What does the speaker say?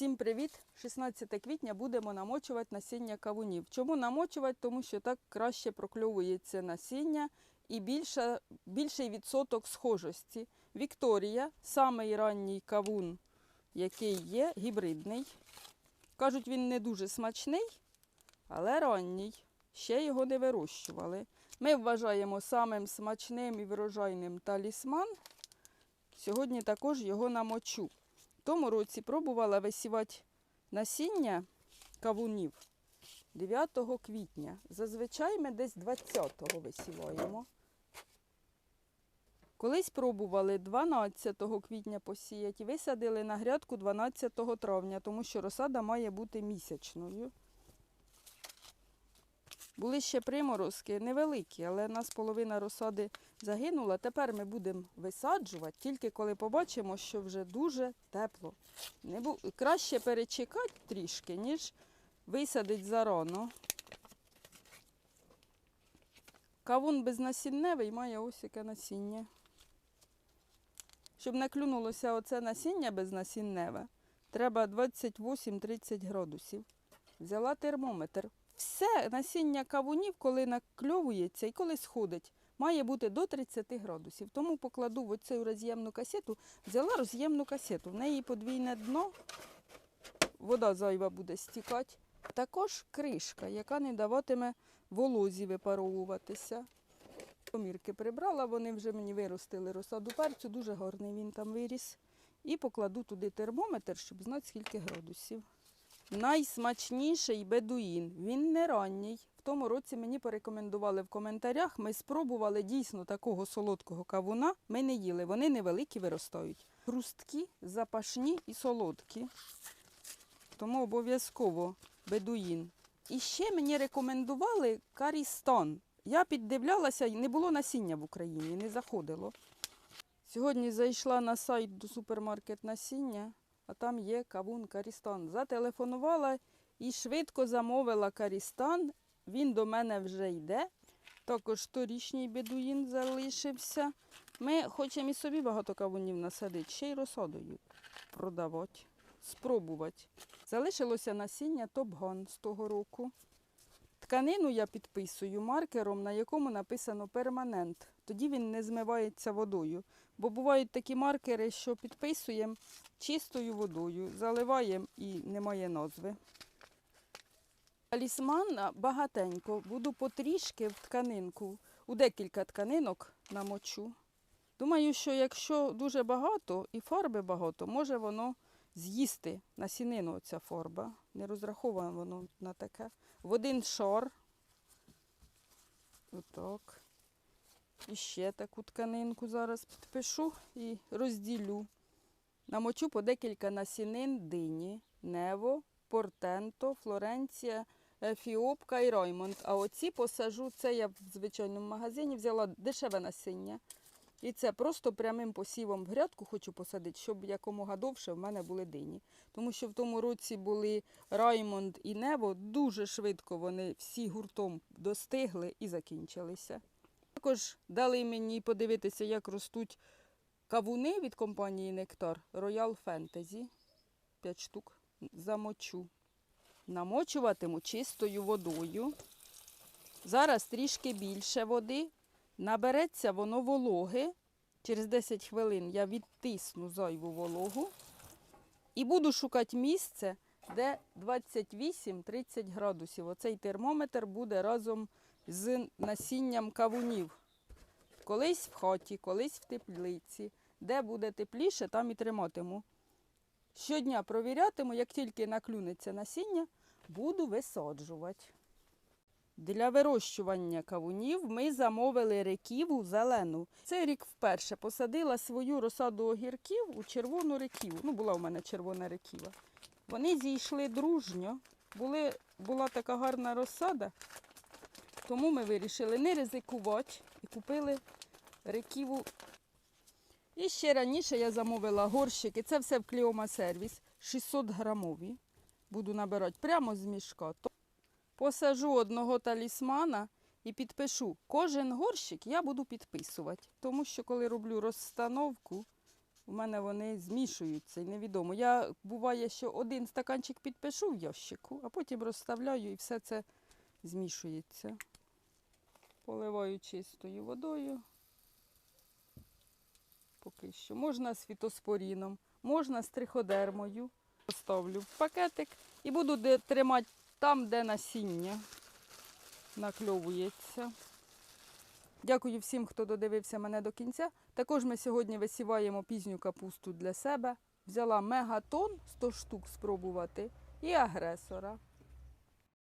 Всім привіт! 16 квітня будемо намочувати насіння кавунів. Чому намочувати? Тому що так краще прокльовується насіння і більша, більший відсоток схожості. Вікторія самий ранній кавун, який є, гібридний. Кажуть, він не дуже смачний, але ранній. Ще його не вирощували. Ми вважаємо самим смачним і врожайним талісман. Сьогодні також його намочу. В тому році пробувала висівати насіння кавунів 9 квітня. Зазвичай ми десь 20-го висіваємо. Колись пробували 12 квітня посіяти і висадили на грядку 12 травня, тому що розсада має бути місячною. Були ще приморозки невеликі, але в нас половина розсади загинула. Тепер ми будемо висаджувати, тільки коли побачимо, що вже дуже тепло. Не бу... Краще перечекати трішки, ніж висадити зарано. Кавун безнасінневий має ось яке насіння. Щоб не клюнулося оце насіння безнасінневе, треба 28-30 градусів. Взяла термометр. Все насіння кавунів, коли накльовується і коли сходить, має бути до 30 градусів. Тому покладу в оцю роз'ємну касету, взяла роз'ємну касету. В неї подвійне дно, вода зайва буде стікати. Також кришка, яка не даватиме волозі випаровуватися. Помірки прибрала, вони вже мені виростили розсаду перцю, дуже гарний він там виріс. І покладу туди термометр, щоб знати, скільки градусів. Найсмачніший бедуїн. Він не ранній. В тому році мені порекомендували в коментарях. Ми спробували дійсно такого солодкого кавуна. Ми не їли. Вони невеликі виростають. Хрусткі, запашні і солодкі. Тому обов'язково бедуїн. І ще мені рекомендували карістан. Я піддивлялася, не було насіння в Україні, не заходило. Сьогодні зайшла на сайт до супермаркет насіння а там є кавун Карістан. Зателефонувала і швидко замовила Карістан. Він до мене вже йде. Також торічній бедуїн залишився. Ми хочемо і собі багато кавунів насадити, ще й розсадою продавати, спробувати. Залишилося насіння Топган з того року. Тканину я підписую маркером, на якому написано перманент. Тоді він не змивається водою. Бо бувають такі маркери, що підписуємо чистою водою, заливаємо і немає назви. Талісман багатенько, буду потрішки в тканинку, у декілька тканинок намочу. Думаю, що якщо дуже багато і фарби багато, може воно з'їсти насінину оця фарба. Не розраховує воно на таке. В один шар. Отак. І ще таку тканинку зараз підпишу і розділю. Намочу по декілька насінин дині, Нево, Портенто, Флоренція, Ефіопка і Роймонд. А оці посажу, це я в звичайному магазині взяла дешеве насіння. І це просто прямим посівом в грядку хочу посадити, щоб якомога довше в мене були дині. Тому що в тому році були Раймонд і Нево, дуже швидко вони всі гуртом достигли і закінчилися. Також дали мені подивитися, як ростуть кавуни від компанії Нектар Royal Fantasy. 5 штук замочу. Намочуватиму чистою водою. Зараз трішки більше води. Набереться воно вологи. Через 10 хвилин я відтисну зайву вологу. І буду шукати місце, де 28-30 градусів. Оцей термометр буде разом з насінням кавунів. Колись в хаті, колись в теплиці. Де буде тепліше, там і триматиму. Щодня провірятиму, як тільки наклюнеться насіння, буду висаджувати. Для вирощування кавунів ми замовили реківу зелену. Цей рік вперше посадила свою розсаду огірків у червону реківу. Ну, була у мене червона реківа. Вони зійшли дружньо, були, була така гарна розсада, тому ми вирішили не ризикувати і купили реківу. І ще раніше я замовила горщики. Це все в Кліома сервіс 600 грамові. Буду набирати прямо з мішка. Посажу одного талісмана і підпишу. Кожен горщик я буду підписувати. Тому що коли роблю розстановку, у мене вони змішуються і невідомо. Я буває, що один стаканчик підпишу в ящику, а потім розставляю і все це змішується. Поливаю чистою водою. Поки що. Можна з фітоспоріном, можна з триходермою. Поставлю в пакетик і буду тримати там, де насіння накльовується. Дякую всім, хто додивився мене до кінця. Також ми сьогодні висіваємо пізню капусту для себе. Взяла мегатон 100 штук спробувати і агресора.